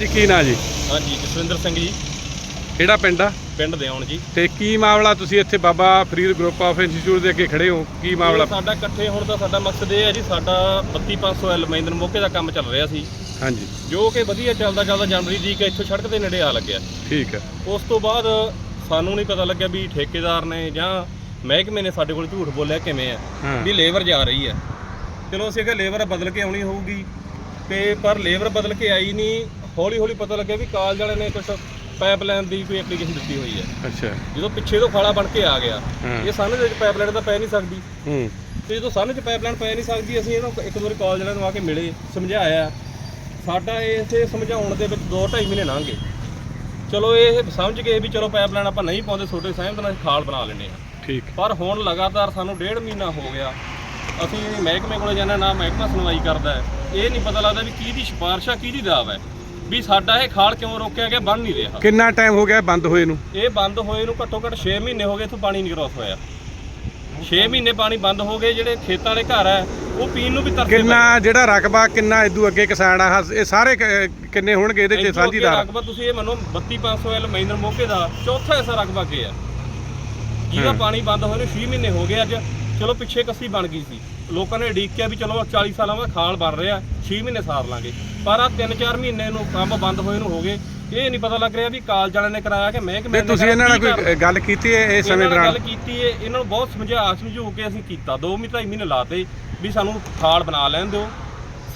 ਜੀ ਕੀ ਨਾਂ ਜੀ? ਹਾਂਜੀ ਜਸਵਿੰਦਰ ਸਿੰਘ ਜੀ। ਕਿਹੜਾ ਪਿੰਡ ਆ? ਪਿੰਡ ਦੇਉਣ ਜੀ। ਤੇ ਕੀ ਮਾਮਲਾ ਤੁਸੀਂ ਇੱਥੇ Baba Farid group of institute ਦੇ ਅੱਗੇ ਖੜੇ ਹੋ? ਕੀ ਮਾਮਲਾ? ਸਾਡਾ ਇਕੱਠੇ ਹੋਣ ਦਾ ਸਾਡਾ ਮਕਸਦ ਇਹ ਹੈ ਜੀ ਸਾਡਾ 32500 ਐਲ ਮਹਿੰਦਰ ਮੋਕੇ ਦਾ ਕੰਮ ਚੱਲ ਰਿਹਾ ਸੀ। ਹਾਂਜੀ। ਜੋ ਕਿ ਵਧੀਆ ਚੱਲਦਾ ਚੱਲਦਾ ਜਨਵਰੀ ਦੀ ਕਿ ਇੱਥੋਂ ਸੜਕ ਦੇ ਨੇੜੇ ਆ ਲੱਗਿਆ। ਠੀਕ ਹੈ। ਉਸ ਤੋਂ ਬਾਅਦ ਸਾਨੂੰ ਨਹੀਂ ਪਤਾ ਲੱਗਿਆ ਵੀ ਠੇਕੇਦਾਰ ਨੇ ਜਾਂ ਮਹਿਕਮੇ ਨੇ ਸਾਡੇ ਕੋਲ ਝੂਠ ਬੋਲਿਆ ਕਿਵੇਂ ਆ ਵੀ ਲੇਬਰ ਜਾ ਰਹੀ ਹੈ। ਚਲੋ ਅਸੀਂ ਕਿ ਲੇਬਰ ਬਦਲ ਕੇ ਆਉਣੀ ਹੋਊਗੀ ਤੇ ਪਰ ਲੇਬਰ ਬਦਲ ਕੇ ਆਈ ਨਹੀਂ ਹੌਲੀ ਹੌਲੀ ਪਤਾ ਲੱਗਿਆ ਵੀ ਕਾਲਜ ਵਾਲਿਆਂ ਨੇ ਕੁਝ ਪਾਈਪਲਾਈਨ ਦੀ ਕੋਈ ਐਪਲੀਕੇਸ਼ਨ ਦਿੱਤੀ ਹੋਈ ਹੈ। ਅੱਛਾ। ਜਦੋਂ ਪਿੱਛੇ ਤੋਂ ਖਾਲਾ ਬਣ ਕੇ ਆ ਗਿਆ। ਇਹ ਸਾਨੂੰ ਦੇ ਵਿੱਚ ਪਾਈਪਲਾਈਨ ਤਾਂ ਪੈ ਨਹੀਂ ਸਕਦੀ। ਹੂੰ। ਤੇ ਜਦੋਂ ਸਾਨੂੰ ਚ ਪਾਈਪਲਾਈਨ ਪੈ ਨਹੀਂ ਸਕਦੀ ਅਸੀਂ ਇਹਨੂੰ ਇੱਕ ਦੋ ਵਾਰੀ ਕਾਲਜ ਵਾਲਿਆਂ ਨੂੰ ਆ ਕੇ ਮਿਲੇ ਸਮਝਾਇਆ। ਸਾਡਾ ਇਹ ਇੱਥੇ ਸਮਝਾਉਣ ਦੇ ਵਿੱਚ 2.5 ਮਹੀਨੇ ਲੰਘ ਗਏ। ਚਲੋ ਇਹ ਸਮਝ ਗਏ ਵੀ ਚਲੋ ਪਾਈਪਲਾਈਨ ਆਪਾਂ ਨਹੀਂ ਪਾਉਂਦੇ ਛੋਟੇ ਸਹਿਮਤ ਨਾਲ ਖਾਲ ਬਣਾ ਲੈਂਦੇ ਆ ਠੀਕ। ਪਰ ਹੁਣ ਲਗਾਤਾਰ ਸਾਨੂੰ ਡੇਢ ਮਹੀਨਾ ਹੋ ਗਿਆ। ਅਸੀਂ ਮਹਿਕਮੇ ਕੋਲੇ ਜਾਂਦੇ ਨਾ ਮਹਿਕਮਾ ਸੁਣਵਾਈ ਕਰਦਾ ਹੈ। ਇਹ ਨਹੀਂ ਪਤਾ ਲੱਗਦਾ ਵੀ ਕਿਹਦੀ ਸਿਫਾਰਿਸ਼ ਆ ਕਿਹਦੀ ਦਾਅ ਹੈ। ਵੀ ਸਾਡਾ ਇਹ ਖਾਲ ਕਿਉਂ ਰੋਕਿਆ ਗਿਆ? ਬਣ ਨਹੀਂ ਰਿਹਾ। ਕਿੰਨਾ ਟਾਈਮ ਹੋ ਗਿਆ ਬੰਦ ਹੋਏ ਨੂੰ? ਇਹ ਬੰਦ ਹੋਏ ਨੂੰ ਘੱਟੋ ਘੱਟ 6 ਮਹੀਨੇ ਹੋ ਗਏ ਇੱਥੋਂ ਪਾਣੀ ਨਹੀਂ ਕ੍ਰੋਸ ਹੋਇਆ। 6 ਮਹੀਨੇ ਪਾਣੀ ਬੰਦ ਹੋ ਗਏ ਜਿਹੜੇ ਖੇਤਾਂ ਵਾਲੇ ਘਰ ਹੈ ਉਹ ਪੀਣ ਨੂੰ ਵੀ ਤਰਸੇ ਕਿੰਨਾ ਜਿਹੜਾ ਰਕਬਾ ਕਿੰਨਾ ਇਦੋਂ ਅੱਗੇ ਕਿਸਾਨ ਆ ਇਹ ਸਾਰੇ ਕਿੰਨੇ ਹੋਣਗੇ ਇਹਦੇ ਚ ਸਾਂਝੀਦਾਰ? ਰਕਬਾ ਤੁਸੀਂ ਇਹ ਮੰਨੋ 32500 ਐਲ ਮਹਿੰਦਰ ਮੋਕੇ ਦਾ ਚੌਥਾ ਹਿੱਸਾ ਰਕਬਾ ਕੀ ਹੈ ਜਿਹਦਾ। ਪਾਣੀ ਬੰਦ ਹੋਏ ਨੂੰ 6 ਮਹੀਨੇ ਹੋ ਗਏ ਅੱਜ। ਚਲੋ ਪਿੱਛੇ ਕੱਸੀ ਬਣ ਗਈ ਸੀ। ਲੋਕਾਂ ਨੇ ਉਡੀਕਿਆ ਵੀ ਚਲੋ 40 ਸਾਲਾਂ ਬਾਅਦ ਖਾਲ ਬਣ ਰਿਹਾ 6 ਮਹੀਨੇ ਸਾਰ ਲਾਂਗੇ। ਪਰ ਆ 3-4 ਮਹੀਨੇ ਨੂੰ ਕੰਮ ਬੰਦ ਹੋਏ ਨੂੰ ਹੋ ਗਏ। ਇਹ ਨਹੀਂ ਪਤਾ ਲੱਗ ਰਿਹਾ ਵੀ ਕਾਲਜ ਵਾਲਿਆਂ ਨੇ ਕਰਾਇਆ ਕਿ ਮਹਿਕਮੇ ਨੇ ਤੁਸੀਂ ਇਹਨਾਂ ਨਾਲ ਕੋਈ ਗੱਲ ਕੀਤੀ ਹੈ ਇਸ ਸਮੇਂ ਦੌਰਾਨ? ਗੱਲ ਕੀਤੀ ਹੈ ਇਹਨਾਂ ਨੂੰ ਬਹੁਤ ਸਮਝਾ ਸਮਝੂ ਕੇ ਅਸੀਂ ਕੀਤਾ। 2 ਮਹੀਨੇ ਢਾਈ ਮਹੀਨੇ ਲਾਤੇ ਵੀ ਸਾਨੂੰ ਖਾਲ ਬਣਾ ਲੈਣ ਦਿਓ।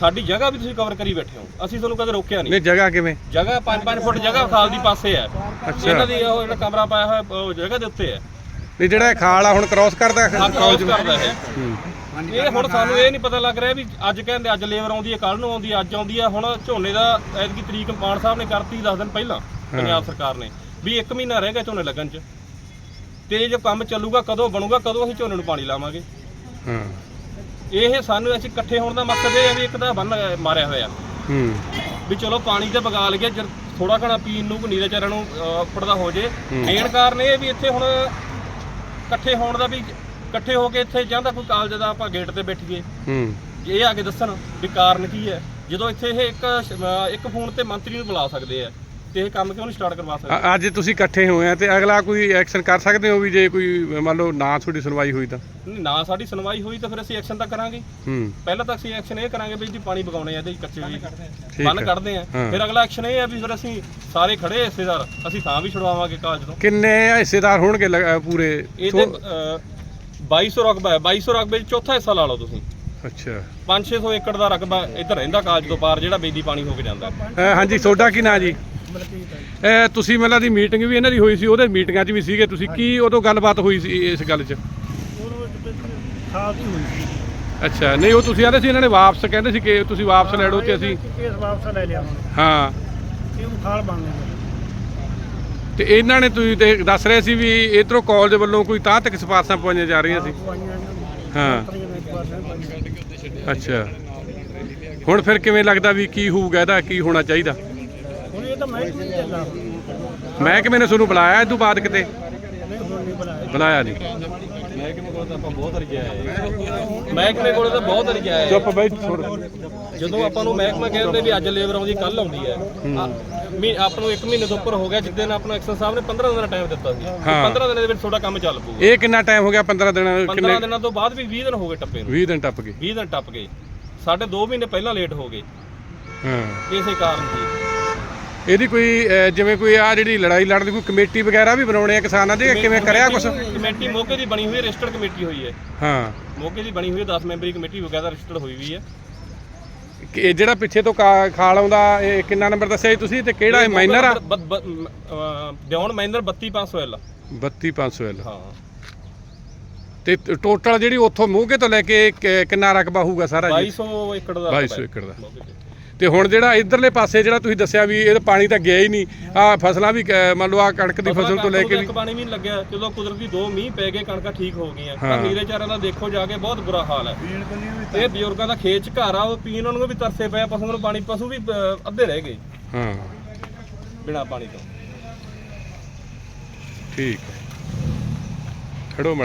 ਸਾਡੀ ਜਗ੍ਹਾ ਵੀ ਤੁਸੀਂ ਕਵਰ ਕਰੀ ਬੈਠੇ ਹੋ। ਅਸੀਂ ਤੁਹਾਨੂੰ ਕਦੇ ਰੋਕਿਆ ਨਹੀਂ। ਨਹੀਂ ਜਗ੍ਹਾ ਕਿਵੇਂ? ਜਗ੍ਹਾ 5-5 ਫੁੱਟ ਜਗ੍ਹਾ ਖਾਲ ਦੀ ਪਾਸੇ ਹੈ। ਅੱਛਾ। ਇਹਨਾਂ ਦੀ ਉਹ ਜਿਹੜਾ ਕਮਰਾ ਪਾਇਆ ਹੋਇਆ ਉਹ ਜਗ੍ਹਾ ਦੇ ਉੱਤੇ ਹੈ। ਨਹੀਂ ਜਿਹੜਾ ਇਹ ਖਾਲ ਆ ਹੁਣ ਕ੍ਰਾਸ ਕਰਦਾ ਆ ਕਾਲਜ ਕਰਦਾ ਹੈ। ਹੂੰ। ਇਹ ਹੁਣ ਸਾਨੂੰ ਇਹ ਨਹੀਂ ਪਤਾ ਲੱਗ ਰਿਹਾ ਵੀ ਅੱਜ ਕਹਿੰਦੇ ਅੱਜ ਲੇਬਰ ਆਉਂਦੀ ਹੈ ਕੱਲ ਨੂੰ ਆਉਂਦੀ ਹੈ ਅੱਜ ਆਉਂਦੀ ਹੈ। ਹੁਣ ਝੋਨੇ ਦਾ ਐਤਕੀ ਤਰੀਕ ਮਾਨ ਸਾਹਿਬ ਨੇ ਕਰਤੀ 10 ਦਿਨ ਪਹਿਲਾਂ ਪੰਜਾਬ ਸਰਕਾਰ ਨੇ ਵੀ 1 ਮਹੀਨਾ ਰਹਿ ਗਿਆ ਝੋਨੇ ਲੱਗਣ 'ਚ। ਤੇ ਇਹ ਜੋ ਕੰਮ ਚੱਲੂਗਾ ਕਦੋਂ ਬਣੂਗਾ ਕਦੋਂ ਅਸੀਂ ਝੋਨੇ ਨੂੰ ਪਾਣੀ ਲਾਵਾਂਗੇ? ਹਾਂ। ਇਹ ਸਾਨੂੰ ਅਸੀਂ ਇਕੱਠੇ ਹੋਣ ਦਾ ਮਕਸਦ ਇਹ ਹੈ ਵੀ ਇੱਕ ਤਾਂ ਬੰਨ ਮਾਰਿਆ ਹੋਇਆ। ਹੂੰ। ਵੀ ਚਲੋ ਪਾਣੀ ਤੇ ਬਗਾ ਲਿਆ ਥੋੜਾ ਘਣਾ ਪੀਣ ਨੂੰ ਨੀਰੇ ਚਾਰਾਂ ਨੂੰ ਪੜਦਾ ਹੋ ਜੇ। ਹੂੰ। ਮੇਨ ਕਾਰਨ ਇਹ ਵੀ ਇੱਥੇ ਹੁਣ ਇਕੱਠੇ ਹੋਣ ਦਾ ਵੀ ਇਕੱਠੇ ਹੋ ਕੇ ਇੱਥੇ ਜਾਂਦਾ ਕੋਈ ਕਾਲਜ ਦਾ ਆਪਾਂ ਗੇਟ ਤੇ ਬੈਠੀਏ। ਹੂੰ। ਇਹ ਆ ਕੇ ਦੱਸਣ ਵੀ ਕਾਰਨ ਕੀ ਹੈ ਜਦੋਂ ਇੱਥੇ ਇਹ ਇੱਕ ਇੱਕ ਫੋਨ ਤੇ ਮੰਤਰੀ ਨੂੰ ਬੁਲਾ ਸਕਦੇ ਆ। ਤੇ ਇਹ ਕੰਮ ਕਿਉਂ ਨਹੀਂ ਸਟਾਰਟ ਕਰਵਾ ਸਕਦੇ? ਅ- ਅੱਜ ਤੁਸੀਂ ਇਕੱਠੇ ਹੋਏ ਆ ਤੇ ਅਗਲਾ ਕੋਈ ਐਕਸ਼ਨ ਕਰ ਸਕਦੇ ਹੋ ਵੀ ਜੇ ਕੋਈ ਮੰਨ ਲਓ ਨਾ ਤੁਹਾਡੀ ਸੁਣਵਾਈ ਹੋਈ ਤਾਂ? ਨਹੀਂ, ਨਾ ਸਾਡੀ ਸੁਣਵਾਈ ਹੋਈ ਤਾਂ ਫਿਰ ਅਸੀਂ ਐਕਸ਼ਨ ਤਾਂ ਕਰਾਂਗੇ। ਹੂੰ। ਪਹਿਲਾਂ ਤਾਂ ਅਸੀਂ ਐਕਸ਼ਨ ਇਹ ਕਰਾਂਗੇ ਵੀ ਜੀ ਪਾਣੀ ਬਗਾਉਣੇ ਆ ਇਹਦੇ ਕੱਚੇ ਵੀ ਠੀਕ ਬੰਨ ਹੈ। ਕੱਢਦੇ ਆ। ਹਾਂ। ਫਿਰ ਅਗਲਾ ਐਕਸ਼ਨ ਇਹ ਹੈ ਵੀ ਫਿਰ ਅਸੀਂ ਸਾਰੇ ਖੜੇ ਆ ਹਿੱਸੇਦਾਰ ਅਸੀਂ ਤਾਂ ਵੀ ਛੁਡਵਾਵਾਂਗੇ ਕਾਲਜ ਤੋਂ ਕਿੰਨੇ ਹਿੱਸੇਦਾਰ ਹੋਣਗੇ ਲਗ- ਅ, ਪੂਰੇ? ਅਹ, 2200 ਰਕਬਾ ਹੈ। 2200 ਰਕਬੇ ਚ ਚੌਥਾ ਹਿੱਸਾ ਲਾ ਲਓ ਤੁਸੀਂ। ਅੱਛਾ। 5-600 ਏਕੜ ਦਾ ਰਕਬਾ ਇੱਧਰ ਰਹਿੰਦਾ ਕਾਲਜ ਤੋਂ ਪਾਰ ਜਿਹੜਾ ਬੇਦੀ ਪਾਣੀ ਹੋ ਕੇ ਜਾਂਦਾ। ਅ, ਹਾਂਜੀ ਤੁਹਾਡਾ ਕੀ ਨਾਂ ਜੀ? ਅ, ਤੁਸੀਂ ਮੈਨੂੰ ਦੀ ਮੀਟਿੰਗ ਵੀ ਇਹਨਾਂ ਦੀ ਹੋਈ ਸੀ ਉਹਦੇ ਮੀਟਿੰਗਾਂ 'ਚ ਵੀ ਸੀਗੇ। ਤੁਸੀਂ ਕੀ ਉਦੋਂ ਗੱਲਬਾਤ ਹੋਈ ਸੀ ਇਸ ਗੱਲ 'ਚ? ਖਾਸ ਹੀ ਹੋਈ ਸੀ। ਅੱਛਾ ਨਹੀਂ ਉਹ ਤੁਸੀਂ ਆਦੇ ਸੀ ਇਹਨਾਂ ਨੇ ਵਾਪਸ ਕਹਿੰਦੇ ਸੀ ਕਿ ਤੁਸੀਂ ਵਾਪਸ ਲੈ ਲਓ ਤੇ ਅਸੀਂ ਕੇਸ ਵਾਪਸ ਲੈ ਲਿਆ ਹੁਣ ਹਾਂ। ਇਹ ਖਾਲ ਬਣ ਗਿਆ। ਤੇ ਇਹਨਾਂ ਨੇ ਤੁਸੀਂ ਤੇ ਦੱਸ ਰਹੇ ਸੀ ਵੀ ਇਧਰੋਂ ਕਾਲਜ ਵੱਲੋਂ ਕੋਈ ਤਾਂ ਤੱਕ ਸਿਫਾਰਸ਼ਾਂ ਪਵਾਈਆਂ ਜਾ ਰਹੀਆਂ ਸੀ? ਹਾਂ। ਅੱਛਾ। ਹੁਣ ਫਿਰ ਕਿਵੇਂ ਲੱਗਦਾ ਵੀ ਕੀ ਹੋਊਗਾ ਇਹਦਾ ਕੀ ਹੋਣਾ ਚਾਹੀਦਾ? ਇਹ ਤਾਂ ਮੈਂ ਮਹਿਕਮੇ ਨੇ ਤੁਹਾਨੂੰ ਬੁਲਾਇਆ ਇਹ ਤੋਂ ਬਾਅਦ ਕਿਤੇ? ਨਹੀਂ ਹੁਣ ਨਹੀਂ ਬਣਾਇਆ ਬੁਲਾਇਆ ਨਹੀਂ ਮਹਿਕਮੇ ਕੋਲ ਤਾਂ ਆਪਾਂ ਬਹੁਤ ਵਾਰੀ ਗਏ ਮਹਿਕਮੇ ਕੋਲ ਤਾਂ ਬਹੁਤ ਵਾਰੀ ਗਏ ਚੁੱਪ ਬਈ ਜਦੋਂ ਆਪਾਂ ਨੂੰ ਮਹਿਕਮਾ ਕਹਿੰਦੇ ਵੀ ਅੱਜ ਲੇਬਰ ਆਉਂਦੀ ਕੱਲ ਆਉਂਦੀ ਹੈ। ਆ- ਮੀ ਆਪਾਂ ਨੂੰ 1 ਮਹੀਨੇ ਤੋਂ ਉੱਪਰ ਹੋ ਗਿਆ ਜਿੱਦਾਂ ਆਪਾਂ ਨੂੰ ਐਕਸ਼ਨ ਸਾਹਿਬ ਨੇ 15 ਦਿਨ ਦਾ ਟਾਈਮ ਦਿੱਤਾ ਸੀ। ਵੀ ਹਾਂ। 15 ਦਿਨਾਂ ਦੇ ਵਿੱਚ ਤੁਹਾਡਾ ਕੰਮ ਚੱਲ ਪਊਗਾ। ਇਹ ਕਿੰਨਾ ਟਾਈਮ ਹੋ ਗਿਆ 15 ਦਿਨ 15 ਕਿੰਨੇ? ਦਿਨਾਂ ਤੋਂ ਬਾਅਦ ਵੀ 20 ਦਿਨ ਹੋ ਗਏ ਟੱਪੇ ਨੂੰ। 20 ਦਿਨ ਟੱਪ ਗਏ। 20 ਦਿਨ ਟੱਪ ਗਏ। ਸਾਡੇ 2 ਮਹੀਨੇ ਪਹਿਲਾਂ ਲੇਟ ਹੋ ਗਏ। ਹਾਂ। ਇਸੇ ਕਾਰਨ ਸੀ ਇਹਦੀ ਕੋਈ ਅਹ, ਜਿਵੇਂ ਕੋਈ ਆ ਜਿਹੜੀ ਲੜਾਈ ਲੜਨ ਦੀ ਕੋਈ ਕਮੇਟੀ ਵਗੈਰਾ ਵੀ ਬਣਾਉਣੇ ਆ ਕਿਸਾਨਾਂ ਦੀ ਕਿਵੇਂ ਕਰਿਆ ਕੁਛ? ਕਮੇਟੀ ਮੋਗੇ ਦੀ ਬਣੀ ਹੋਈ ਹੈ ਰਜਿਸਟਰਡ ਕਮੇਟੀ ਹੋਈ ਹੈ। ਹਾਂ। ਮੋਗੇ ਦੀ ਬਣੀ ਹੋਈ ਹੈ 10 ਮੈਂਬਰੀ ਕਮੇਟੀ ਵਗੈਰਾ ਰਜਿਸਟਰਡ ਹੋਈ ਵੀ ਹੈ। ਕਿ ਇਹ ਜਿਹੜਾ ਪਿੱਛੇ ਤੋਂ ਕਾ- ਖਾਲ ਆਉਂਦਾ ਇਹ ਕਿੰਨਾ ਨੰਬਰ ਦੱਸਿਆ ਜੀ ਤੁਸੀਂ ਤੇ ਕਿਹੜਾ ਇਹ ਮਾਈਨਰ ਆ? ਦਿਉਣ ਮਾਈਨਰ 32500 ਐਲ 32500 ਐਲ। ਹਾਂ। ਤੇ ਟੋਟਲ ਜਿਹੜੀ ਉੱਥੋਂ ਮੋਗੇ ਤੋਂ ਲੈ ਕੇ ਕਿ- ਕਿੰਨਾ ਰਕਬਾ ਹੋਊਗਾ ਸਾਰਾ ਜੀ? 2200 ਏਕੜ ਦਾ 2200 ਏਕੜ ਦਾ। ਤੇ। ਹੁਣ ਜਿਹੜਾ ਇਧਰਲੇ ਪਾਸੇ ਜਿਹੜਾ ਤੁਸੀਂ ਦੱਸਿਆ ਵੀ ਇਹ ਪਾਣੀ ਤਾਂ ਗਿਆ ਹੀ ਨਹੀਂ ਆ ਫਸਲਾਂ ਵੀ ਕ- ਮੰਨ ਲਓ ਆ ਕਣਕ ਦੀ ਫਸਲ ਤੋਂ ਲੈ ਕੇ ਵੀ ਇੱਕ ਪਾਣੀ ਵੀ ਨਹੀਂ ਲੱਗਿਆ ਜਦੋਂ ਕੁਦਰਤੀ ਦੋ ਮੀਂਹ ਪੈ ਗਏ ਕਣਕਾਂ ਠੀਕ ਹੋ ਗਈਆਂ। ਹਾਂ। ਪਰ ਨੀਰੇ ਚਾਰਾਂ ਦਾ ਦੇਖੋ ਜਾ ਕੇ ਬਹੁਤ ਬੁਰਾ ਹਾਲ ਹੈ। ਇਹ ਬਜ਼ੁਰਗਾਂ ਦਾ ਖੇਤ ਚ ਘਰ ਆ ਉਹ ਪੀਣ ਨੂੰ ਵੀ ਤਰਸੇ ਪਿਆ ਪਸ਼ੂਆਂ ਨੂੰ ਪਾਣੀ ਪਸ਼ੂ ਵੀ ਅਹ, ਅੱਧੇ ਰਹਿ ਗਏ। ਹਾਂ। ਬਿਨਾ ਪਾਣੀ ਤੋਂ। ਠੀਕ ਹੈ। ਖੜੋ